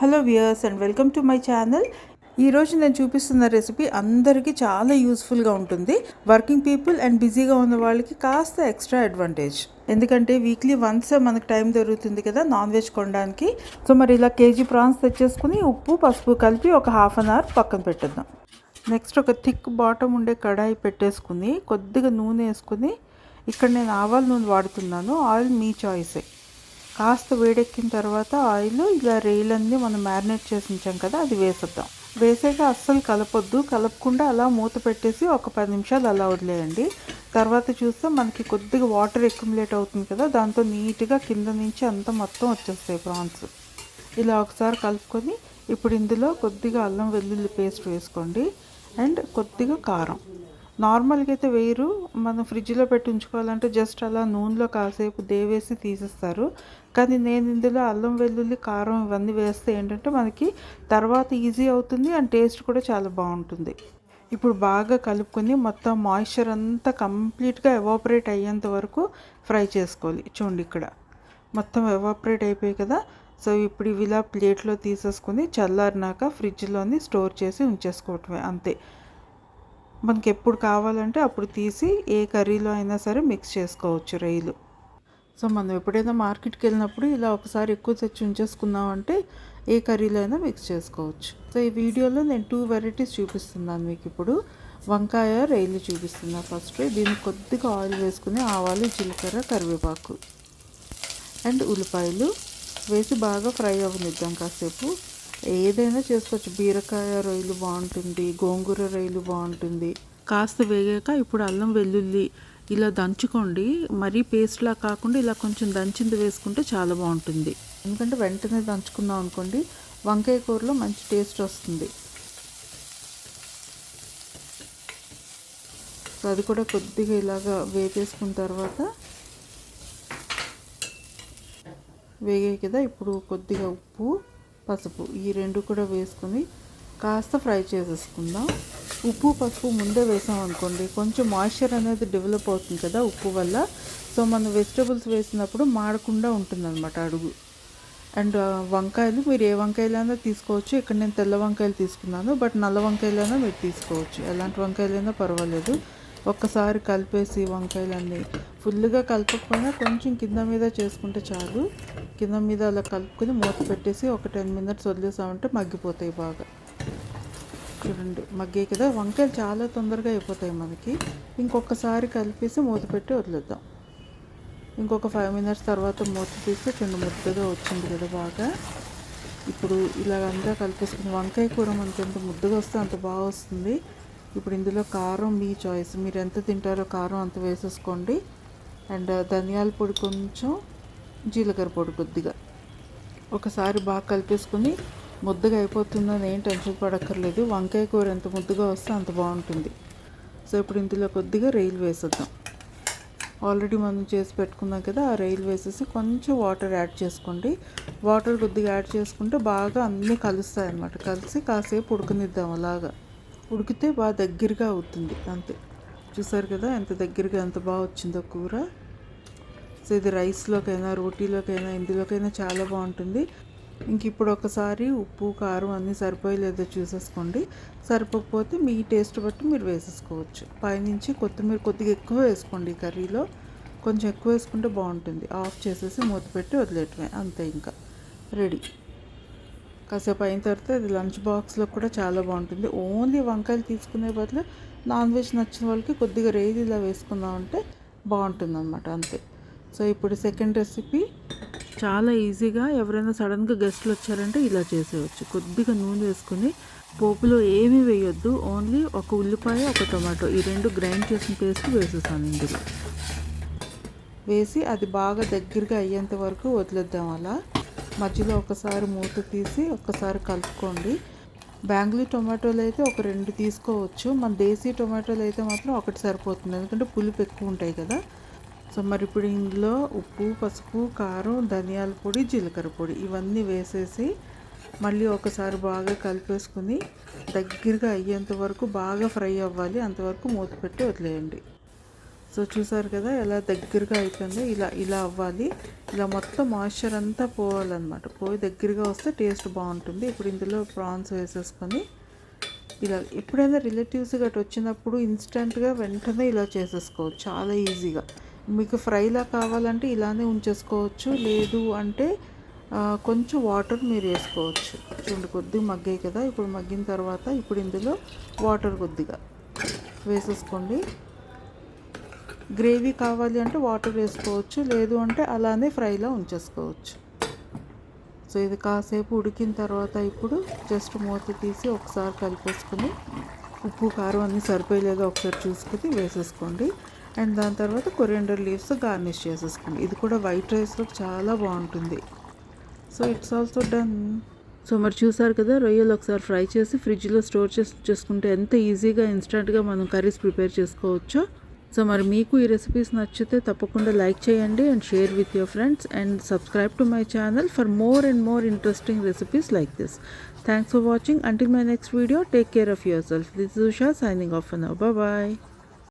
Hello viewers and welcome to my channel. ఈరోజు నేను చూపిస్తున్న రెసిపీ అందరికీ చాలా యూస్ఫుల్గా ఉంటుంది. వర్కింగ్ పీపుల్ అండ్ బిజీగా ఉన్న వాళ్ళకి కాస్త ఎక్స్ట్రా అడ్వాంటేజ్. ఎందుకంటే వీక్లీ వన్స్ మనకు టైం దొరుకుతుంది కదా నాన్ వెజ్ కొనడానికి. సో మరి ఇలా కేజీ ప్రాన్స్ తెచ్చేసుకుని ఉప్పు పసుపు కలిపి ఒక హాఫ్ అన్ అవర్ పక్కన పెట్టేద్దాం. నెక్స్ట్ ఒక థిక్ బాటమ్ ఉండే కడాయి పెట్టేసుకుని కొద్దిగా నూనె వేసుకుని ఇక్కడ నేను ఆవాల నూనె వాడుతున్నాను. ఆయిల్ మీ చాయిసే. కాస్త వేడెక్కిన తర్వాత ఆయిల్ ఇలా రేయిలన్నీ మనం మ్యారినేట్ చేసి ఉంచాం కదా అది వేసేద్దాం. వేసాక అస్సలు కలపొద్దు కలపకుండా అలా మూత పెట్టేసి ఒక పది నిమిషాలు అలా వదిలేయండి. తర్వాత చూస్తే మనకి కొద్దిగా వాటర్ ఎక్యుములేట్ అవుతుంది కదా దాంతో నీట్గా కింద నుంచి అంతా మొత్తం వచ్చేస్తాయి ప్రాన్స్. ఇలా ఒకసారి కలుపుకొని ఇప్పుడు ఇందులో కొద్దిగా అల్లం వెల్లుల్లి పేస్ట్ వేసుకోండి. అండ్ కొద్దిగా కారం. నార్మల్గా అయితే వేయరు. మనం ఫ్రిడ్జ్లో పెట్టి ఉంచుకోవాలంటే జస్ట్ అలా నూనెలో కాసేపు దేవేసి తీసేస్తారు. కానీ నేను ఇందులో అల్లం వెల్లుల్లి కారం ఇవన్నీ వేస్తే ఏంటంటే మనకి తర్వాత ఈజీ అవుతుంది అండ్ టేస్ట్ కూడా చాలా బాగుంటుంది. ఇప్పుడు బాగా కలుపుకొని మొత్తం మాయిశ్చర్ అంతా కంప్లీట్గా ఎవాపరేట్ అయ్యేంత వరకు ఫ్రై చేసుకోవాలి. చూడండి ఇక్కడ. మొత్తం ఎవాపరేట్ అయిపోయాయి కదా. సో ఇప్పుడు ఇవి ఇలా ప్లేట్లో తీసేసుకుని చల్లారినాక ఫ్రిడ్జ్లోని స్టోర్ చేసి ఉంచేసుకోవటమే అంతే. మనకి ఎప్పుడు కావాలంటే అప్పుడు తీసి ఏ కర్రీలో అయినా సరే మిక్స్ చేసుకోవచ్చు రైలు. సో మనం ఎప్పుడైనా మార్కెట్కి వెళ్ళినప్పుడు ఇలా ఒకసారి ఎక్కువ తెచ్చి ఉంచేసుకున్నామంటే ఏ కర్రీలో అయినా మిక్స్ చేసుకోవచ్చు. సో ఈ వీడియోలో నేను టూ వెరైటీస్ చూపిస్తున్నాను మీకు ఇప్పుడు. వంకాయ రైలు చూపిస్తున్నా ఫస్ట్ దీనికి కొద్దిగా ఆయిల్ వేసుకుని ఆవాలు జీలకర్ర కరివేపాకు. అండ్ ఉల్లిపాయలు వేసి బాగా ఫ్రై అవ్వనిద్దాం కాసేపు. ఏదైనా చేసుకోవచ్చు. బీరకాయ రొయ్యలు బాగుంటుంది గోంగూర రొయ్యలు బాగుంటుంది. కాస్త వేగాక ఇప్పుడు అల్లం వెల్లుల్లి ఇలా దంచుకోండి. మరీ పేస్ట్లా కాకుండా ఇలా కొంచెం దంచింది వేసుకుంటే చాలా బాగుంటుంది. ఎందుకంటే వెంటనే దంచుకున్నాం అనుకోండి వంకాయ కూరలో మంచి టేస్ట్ వస్తుంది. సో అది కూడా కొద్దిగా ఇలాగా వేపేసుకున్న తర్వాత వేగాయి కదా ఇప్పుడు కొద్దిగా ఉప్పు. పసుపు ఈ రెండు కూడా వేసుకుని కాస్త ఫ్రై చేసేసుకుందాం. ఉప్పు పసుపు ముందే వేసాం అనుకోండి కొంచెం మాయిశ్చర్ అనేది డెవలప్ అవుతుంది కదా ఉప్పు వల్ల. సో మనం వెజిటబుల్స్ వేసినప్పుడు మాడకుండా ఉంటుందన్నమాట అడుగు. అండ్ uh, వంకాయలు మీరు ఏ వంకాయలైనా తీసుకోవచ్చు. ఇక్కడ నేను తెల్ల వంకాయలు తీసుకున్నాను బట్ నల్ల వంకాయలైనా మీరు తీసుకోవచ్చు. ఎలాంటి వంకాయలైనా పర్వాలేదు. ఒక్కసారి కలిపేసి వంకాయలన్నీ. ఫుల్గా కలపకపోయినా కొంచెం కింద మీద చేసుకుంటే చాలు. కింద మీద అలా కలుపుకొని మూత పెట్టేసి ఒక టెన్ మినిట్స్ వదిలేసామంటే మగ్గిపోతాయి బాగా. చూడండి మగ్గాయి కదా. వంకాయలు చాలా తొందరగా అయిపోతాయి మనకి. ఇంకొకసారి కలిపేసి మూత పెట్టి వదిలేద్దాం. ఇంకొక ఫైవ్ మినిట్స్ తర్వాత మూత తీస్తే చిన్న ముద్దగా వచ్చింది కదా బాగా. ఇప్పుడు ఇలాగంతా కలిపేసుకుని వంకాయ కూర మనకి ఎంత ముద్దగా వస్తే అంత బాగా వస్తుంది. ఇప్పుడు ఇందులో కారం మీ చాయిస్ మీరు ఎంత తింటారో కారం అంత వేసేసుకోండి. అండ్ uh, ధనియాల పొడి కొంచెం జీలకర్ర పొడి కొద్దిగా. ఒకసారి బాగా కలిపేసుకుని ముద్దగా అయిపోతుందని ఏం టెన్షన్ పడక్కర్లేదు. వంకాయ కూర ఎంత ముద్దగా వస్తే అంత బాగుంటుంది. సో ఇప్పుడు ఇందులో కొద్దిగా రైలు వేసేద్దాం. ఆల్రెడీ మనం చేసి పెట్టుకున్నాం కదా ఆ రైలు వేసేసి కొంచెం వాటర్ యాడ్ చేసుకోండి. వాటర్ కొద్దిగా యాడ్ చేసుకుంటే బాగా అన్నీ కలుస్తాయి అన్నమాట కలిసి కాసేపు ఉడకనిద్దాం అలాగా. ఉడికితే బాగా దగ్గరగా అవుతుంది అంతే. చూసారు కదా ఎంత దగ్గరగా ఎంత బాగా వచ్చిందో కూర. సో ఇది రైస్లోకైనా రోటీలోకైనా ఇందులోకైనా చాలా బాగుంటుంది. ఇంక ఇప్పుడు ఒకసారి ఉప్పు కారం అన్నీ సరిపోయలేదో చూసేసుకోండి. సరిపోకపోతే మీ టేస్ట్ బట్టి మీరు వేసేసుకోవచ్చు. పైనుంచి కొత్తిమీర కొద్దిగా ఎక్కువ వేసుకోండి కర్రీలో. కొంచెం ఎక్కువ వేసుకుంటే బాగుంటుంది. ఆఫ్ చేసేసి మూత పెట్టి వదిలేయటమే అంతే ఇంకా. రెడీ. కాసేపు అయిన తర్వాత ఇది లంచ్ బాక్స్లో కూడా చాలా బాగుంటుంది. ఓన్లీ వంకాయలు తీసుకునే బదులు నాన్ వెజ్ నచ్చిన వాళ్ళకి కొద్దిగా రేది ఇలా వేసుకుందామంటే బాగుంటుంది అనమాట అంతే. సో ఇప్పుడు సెకండ్ రెసిపీ. చాలా ఈజీగా ఎవరైనా సడన్గా గెస్ట్లు వచ్చారంటే ఇలా చేసేయచ్చు. కొద్దిగా నూనె వేసుకుని పోపులో ఏమీ వేయొద్దు. ఓన్లీ ఒక ఉల్లిపాయ ఒక టొమాటో ఈ రెండు గ్రైండ్ చేసిన పేస్ట్ వేసేసాను ఇందులో. వేసి అది బాగా దగ్గరగా అయ్యేంత వరకు వదిలేద్దాం అలా. మధ్యలో ఒకసారి మూత తీసి ఒక్కసారి కలుపుకోండి. బెంగళూరు టొమాటోలు అయితే ఒక రెండు తీసుకోవచ్చు. మన దేశీ టొమాటోలు అయితే మాత్రం ఒకటి సరిపోతుంది. ఎందుకంటే పులుపు ఎక్కువ ఉంటాయి కదా. సో మరి ఇప్పుడు ఇందులో ఉప్పు పసుపు కారం ధనియాల పొడి జీలకర్ర పొడి ఇవన్నీ వేసేసి మళ్ళీ ఒకసారి బాగా కలిపేసుకుని దగ్గరగా అయ్యేంత వరకు బాగా ఫ్రై అవ్వాలి. అంతవరకు మూత పెట్టి వదిలేయండి. సో చూసారు కదా ఎలా దగ్గరగా అయిపోయిందో ఇలా ఇలా అవ్వాలి. ఇలా మొత్తం మాయిశ్చర్ అంతా పోవాలన్నమాట. పోయి దగ్గరగా వస్తే టేస్ట్ బాగుంటుంది. ఇప్పుడు ఇందులో ప్రాన్స్ వేసేసుకొని ఇలా ఎప్పుడైనా రిలేటివ్స్ గట్రా వచ్చినప్పుడు ఇన్స్టెంట్గా వెంటనే ఇలా చేసేసుకోవచ్చు. చాలా ఈజీగా మీకు ఫ్రైలా కావాలంటే ఇలానే ఉంచేసుకోవచ్చు. లేదు అంటే కొంచెం వాటర్ మీరు వేసుకోవచ్చు. చూడండి కొద్దిగా మగ్గాయి కదా. ఇప్పుడు మగ్గిన తర్వాత ఇప్పుడు ఇందులో వాటర్ కొద్దిగా వేసేసుకోండి. గ్రేవీ కావాలి అంటే వాటర్ వేసుకోవచ్చు లేదు అంటే అలానే ఫ్రైలా ఉంచేసుకోవచ్చు. సో ఇది కాసేపు ఉడికిన తర్వాత ఇప్పుడు జస్ట్ మూత తీసి ఒకసారి కలిపేసుకుని ఉప్పు కారం అన్నీ సరిపోయలేదో ఒకసారి చూసుకుని వేసేసుకోండి. అండ్ దాని తర్వాత కొరియండర్ లీవ్స్ గార్నిష్ చేసేసుకోండి. ఇది కూడా వైట్ రైస్లో చాలా బాగుంటుంది. So it's also done. So మరి చూసారు కదా రొయ్యలు ఒకసారి ఫ్రై చేసి ఫ్రిడ్జ్లో స్టోర్ చేసి చేసుకుంటే ఎంత ఈజీగా ఇన్స్టెంట్గా మనం కర్రీస్ ప్రిపేర్ చేసుకోవచ్చో. సో మరి మీకు ఈ రెసిపీస్ నచ్చితే తప్పకుండా లైక్ చేయండి and share with your friends and subscribe to my channel for more and more interesting recipes like this thanks for watching until my next video take care of your self this Usha signing off and bye